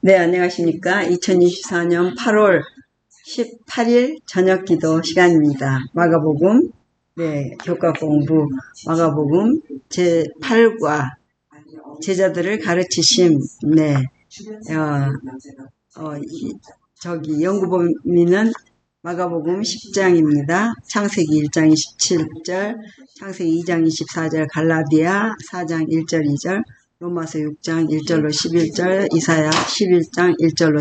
네, 안녕하십니까. 2024년 8월 18일 저녁 기도 시간입니다. 마가복음, 네, 교과 공부, 마가복음 제8과 제자들을 가르치심, 네, 어, 어, 이, 저기 연구범위는 마가복음 10장입니다. 창세기 1장 27절, 창세기 2장 24절, 갈라디아 4장 1절 2절, 로마서 6장 1절로 11절, 이사야 11장 1절로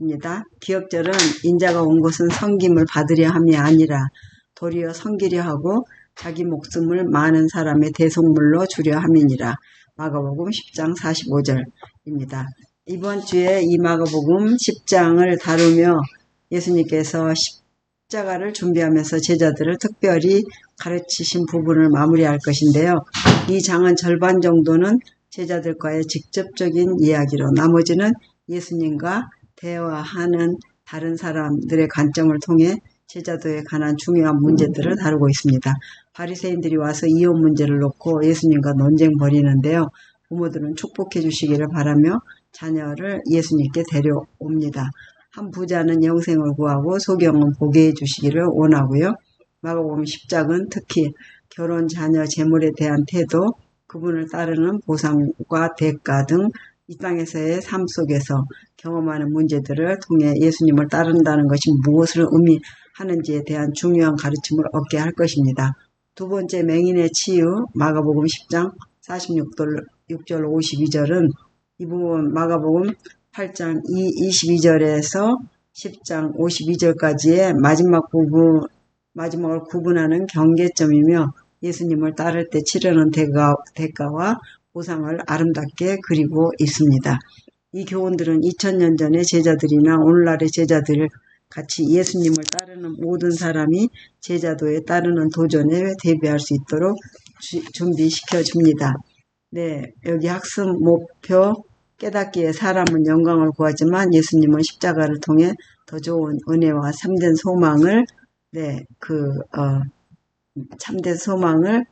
16절입니다. 기억절은 인자가 온 것은 성김을 받으려 함이 아니라 도리어 성기려 하고 자기 목숨을 많은 사람의 대속물로 주려 함이니라. 마가복음 10장 45절입니다. 이번 주에 이 마가복음 10장을 다루며 예수님께서 십자가를 준비하면서 제자들을 특별히 가르치신 부분을 마무리할 것인데요. 이 장은 절반 정도는 제자들과의 직접적인 이야기로 나머지는 예수님과 대화하는 다른 사람들의 관점을 통해 제자도에 관한 중요한 문제들을 다루고 있습니다. 바리새인들이 와서 이혼 문제를 놓고 예수님과 논쟁 벌이는데요. 부모들은 축복해 주시기를 바라며 자녀를 예수님께 데려옵니다. 한 부자는 영생을 구하고 소경은 보게 해 주시기를 원하고요. 마가복음 10장은 특히 결혼, 자녀, 재물에 대한 태도, 그분을 따르는 보상과 대가 등 이 땅에서의 삶 속에서 경험하는 문제들을 통해 예수님을 따른다는 것이 무엇을 의미하는지에 대한 중요한 가르침을 얻게 할 것입니다. 두 번째 맹인의 치유 마가복음 10장 46절 52절은 이 부분 마가복음 8장 22절에서 10장 52절까지의 마지막 부분, 마지막을 구분하는 경계점이며 예수님을 따를 때 치르는 대가, 대가와 보상을 아름답게 그리고 있습니다. 이 교훈들은 2000년 전의 제자들이나 오늘날의 제자들 같이 예수님을 따르는 모든 사람이 제자도에 따르는 도전에 대비할 수 있도록 주, 준비시켜 줍니다. 네, 여기 학습 목표 깨닫기에 사람은 영광을 구하지만 예수님은 십자가를 통해 더 좋은 은혜와 참된 소망을 네, 그 어, 참된 소망을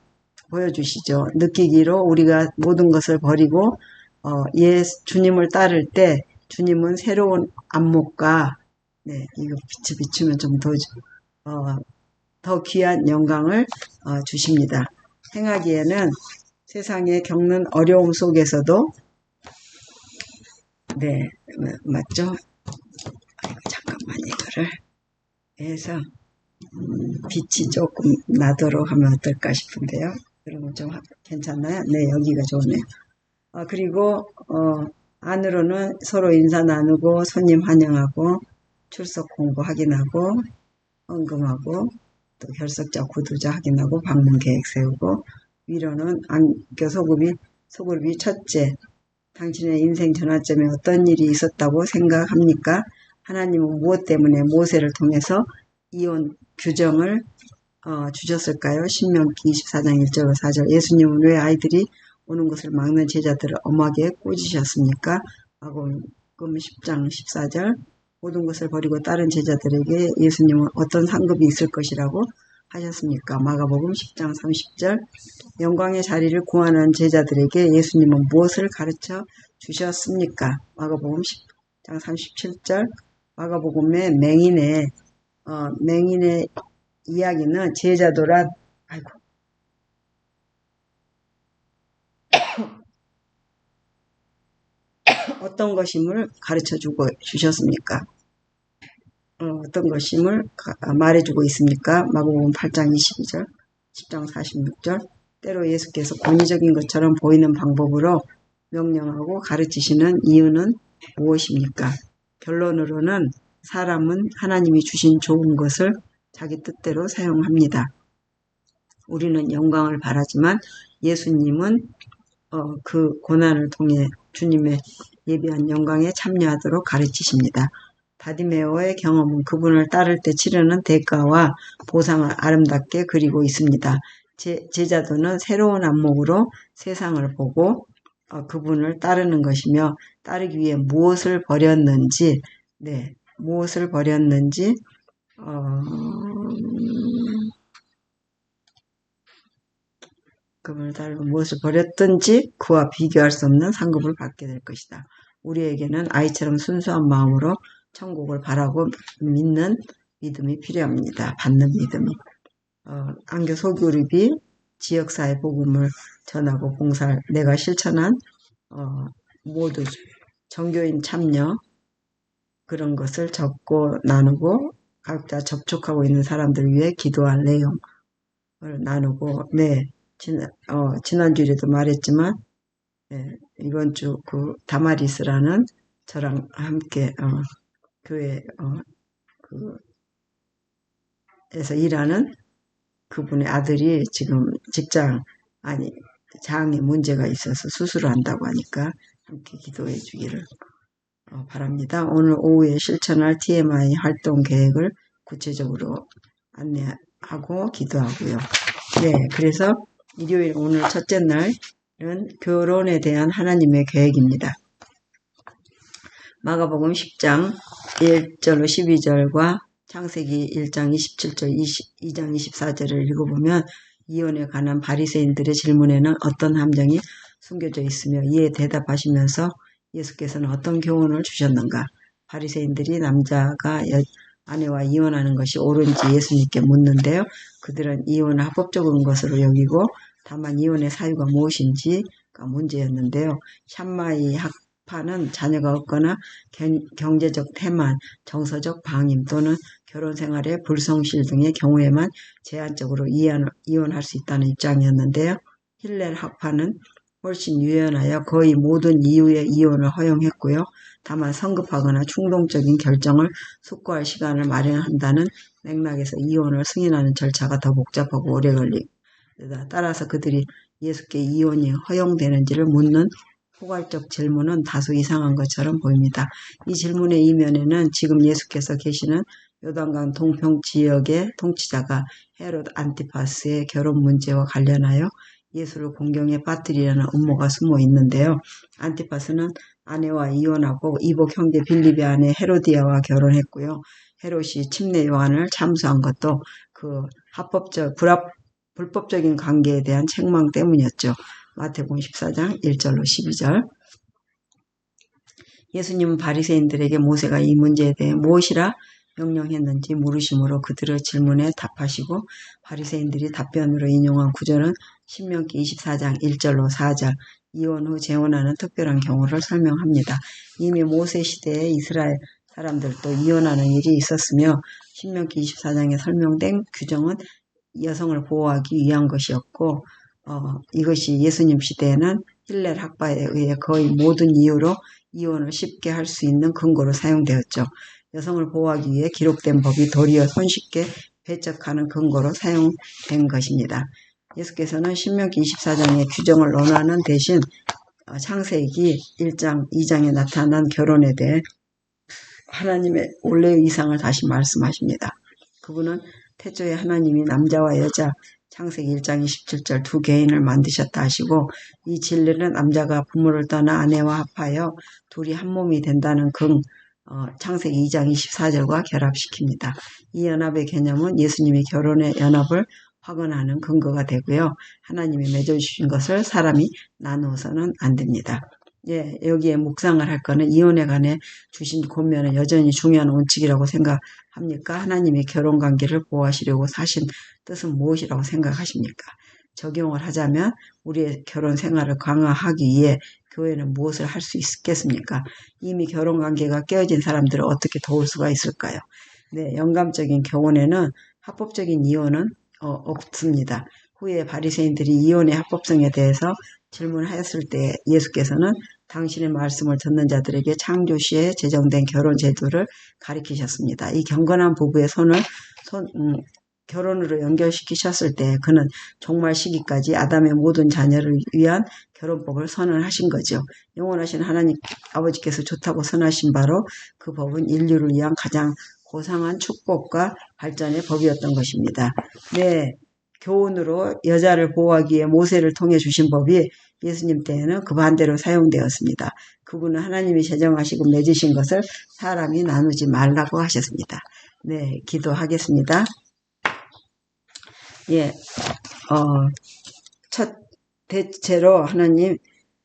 보여주시죠. 느끼기로 우리가 모든 것을 버리고 어, 예 주님을 따를 때 주님은 새로운 안목과 네, 이거 빛이 비추면 좀더 어, 더 귀한 영광을 어, 주십니다. 행하기에는 세상에 겪는 어려움 속에서도 네, 맞죠? 잠깐만 이거를 해서 음, 빛이 조금 나도록 하면 어떨까 싶은데요. 그러면 좀 괜찮나요? 네, 여기가 좋네요. 어, 그리고 어, 안으로는 서로 인사 나누고 손님 환영하고 출석 공고 확인하고 헌금하고 또 결석자 구두자 확인하고 방문 계획 세우고 위로는 안교 소급이 소급이 첫째 당신의 인생 전환점에 어떤 일이 있었다고 생각합니까? 하나님은 무엇 때문에 모세를 통해서 이혼 규정을 어, 주셨을까요? 신명기 24장 1절 4절 예수님은 왜 아이들이 오는 것을 막는 제자들을 엄하게 꽂으셨습니까? 마고금 10장 14절 모든 것을 버리고 다른 제자들에게 예수님은 어떤 상급이 있을 것이라고 하셨습니까? 마가복음 10장 30절 영광의 자리를 구하는 제자들에게 예수님은 무엇을 가르쳐 주셨습니까? 마가복음 10장 37절 마가복음의 맹인의 어, 맹인의 이야기는 제자도란 아이고 어떤 것임을 가르쳐 주고 주셨습니까? 어, 떤 것임을 아, 말해주고 있습니까? 마고복음 8장 22절, 10장 46절. 때로 예수께서 권위적인 것처럼 보이는 방법으로 명령하고 가르치시는 이유는 무엇입니까? 결론으로는 사람은 하나님이 주신 좋은 것을 자기 뜻대로 사용합니다. 우리는 영광을 바라지만 예수님은 어, 그 고난을 통해 주님의 예비한 영광에 참여하도록 가르치십니다. 다디메오의 경험은 그분을 따를 때 치르는 대가와 보상을 아름답게 그리고 있습니다. 제, 제자도는 새로운 안목으로 세상을 보고 어, 그분을 따르는 것이며 따르기 위해 무엇을 버렸는지, 네, 무엇을 버렸는지, 어, 금을 달고 무엇을 버렸든지 그와 비교할 수 없는 상급을 받게 될 것이다. 우리에게는 아이처럼 순수한 마음으로 천국을 바라고 믿는 믿음이 필요합니다. 받는 믿음이. 어, 안교 소그룹이 지역사회 복음을 전하고 봉사를 내가 실천한 어, 모두 정교인 참여 그런 것을 적고 나누고 각자 접촉하고 있는 사람들 위해 기도할 내용을 나누고 네 지난 어, 지난주에도 말했지만 네, 이번 주 그 다마리스라는 저랑 함께 어, 교회 어, 그 에서 일하는 그분의 아들이 지금 직장 아니 장에 문제가 있어서 수술을 한다고 하니까 함께 기도해 주기를 어, 바랍니다. 오늘 오후에 실천할 TMI 활동 계획을 구체적으로 안내하고 기도하고요. 네, 그래서 일요일 오늘 첫째 날은 결혼에 대한 하나님의 계획입니다. 마가복음 10장 1절로 12절과 창세기 1장 27절 2장 24절을 읽어보면 이혼에 관한 바리새인들의 질문에는 어떤 함정이 숨겨져 있으며 이에 대답하시면서 예수께서는 어떤 교훈을 주셨는가? 바리새인들이 남자가 아내와 이혼하는 것이 옳은지 예수님께 묻는데요. 그들은 이혼을 합법적인 것으로 여기고 다만 이혼의 사유가 무엇인지가 문제였는데요. 샴마이 학파는 자녀가 없거나 경제적 태만, 정서적 방임 또는 결혼 생활의 불성실 등의 경우에만 제한적으로 이혼할 수 있다는 입장이었는데요. 힐렐 학파는 훨씬 유연하여 거의 모든 이유의 이혼을 허용했고요. 다만 성급하거나 충동적인 결정을 숙고할 시간을 마련한다는 맥락에서 이혼을 승인하는 절차가 더 복잡하고 오래 걸립니다. 따라서 그들이 예수께 이혼이 허용되는지를 묻는 포괄적 질문은 다소 이상한 것처럼 보입니다. 이 질문의 이면에는 지금 예수께서 계시는 요단강 동평 지역의 통치자가 헤롯 안티파스의 결혼 문제와 관련하여 예수를 공경에 빠뜨리려는 음모가 숨어 있는데요. 안티파스는 아내와 이혼하고 이복 형제 빌립의 아내 헤로디아와 결혼했고요. 헤롯이 침례 요한을 참수한 것도 그 합법적 불합 불법적인 관계에 대한 책망 때문이었죠. 마태복음 14장 1절로 12절. 예수님은 바리새인들에게 모세가 이 문제에 대해 무엇이라 명령했는지 물으심으로 그들의 질문에 답하시고 바리새인들이 답변으로 인용한 구절은 신명기 24장 1절로 4절 이혼 후 재혼하는 특별한 경우를 설명합니다. 이미 모세 시대에 이스라엘 사람들도 이혼하는 일이 있었으며 신명기 24장에 설명된 규정은 여성을 보호하기 위한 것이었고 어, 이것이 예수님 시대에는 힐렐 학파에 의해 거의 모든 이유로 이혼을 쉽게 할 수 있는 근거로 사용되었죠. 여성을 보호하기 위해 기록된 법이 도리어 손쉽게 배척하는 근거로 사용된 것입니다. 예수께서는 신명기 24장의 규정을 논하는 대신 어, 창세기 1장, 2장에 나타난 결혼에 대해 하나님의 원래의 이상을 다시 말씀하십니다. 그분은 태초에 하나님이 남자와 여자 창세기 1장 27절 두 개인을 만드셨다 하시고 이 진리는 남자가 부모를 떠나 아내와 합하여 둘이 한 몸이 된다는 금 어, 창세기 2장 24절과 결합시킵니다. 이 연합의 개념은 예수님이 결혼의 연합을 확언하는 근거가 되고요. 하나님이 맺어주신 것을 사람이 나누어서는 안 됩니다. 예, 여기에 묵상을 할 거는 이혼에 관해 주신 권면은 여전히 중요한 원칙이라고 생각합니까? 하나님이 결혼 관계를 보호하시려고 사신 뜻은 무엇이라고 생각하십니까? 적용을 하자면 우리의 결혼 생활을 강화하기 위해 교회는 무엇을 할 수 있겠습니까? 이미 결혼 관계가 깨어진 사람들을 어떻게 도울 수가 있을까요? 네, 영감적인 교훈에는 합법적인 이혼은 어, 없습니다. 후에 바리새인들이 이혼의 합법성에 대해서 질문하였을 때 예수께서는 당신의 말씀을 듣는 자들에게 창조시에 제정된 결혼 제도를 가리키셨습니다. 이 경건한 부부의 손을 손, 음, 결혼으로 연결시키셨을 때 그는 종말 시기까지 아담의 모든 자녀를 위한 결혼법을 선언하신 거죠. 영원하신 하나님 아버지께서 좋다고 선하신 바로 그 법은 인류를 위한 가장 고상한 축복과 발전의 법이었던 것입니다. 네, 교훈으로 여자를 보호하기 위해 모세를 통해 주신 법이 예수님 때에는 그 반대로 사용되었습니다. 그분은 하나님이 제정하시고 맺으신 것을 사람이 나누지 말라고 하셨습니다. 네, 기도하겠습니다. 예, 어, 첫 대체로 하나님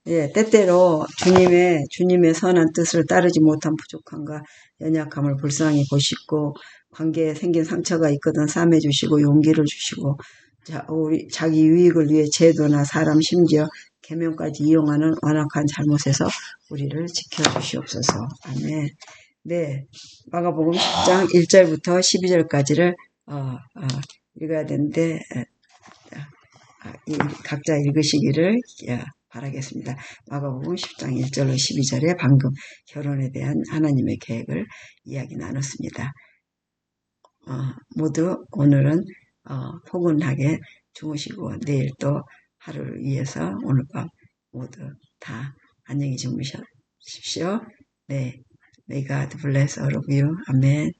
예, 때때로 주님의 주님의 선한 뜻을 따르지 못한 부족함과 연약함을 불쌍히 보시고 관계에 생긴 상처가 있거든 싸매 주시고 용기를 주시고 자, 우리 자기 유익을 위해 제도나 사람 심지어 계명까지 이용하는 완악한 잘못에서 우리를 지켜주시옵소서. 아멘. 네, 마가복음 10장 1절부터 12절까지를 어, 어, 읽어야 되는데 어, 아, 이- 각자 읽으시기를 예, 바라겠습니다. 마가복음 10장 1절로 12절에 방금 결혼에 대한 하나님의 계획을 이야기 나눴습니다. 어, 모두 오늘은 어, 포근하게 주무시고 내일 또 하루를 위해서 오늘 밤 모두 다 안녕히 주무십시오. 네, May God bless all of you. 아멘.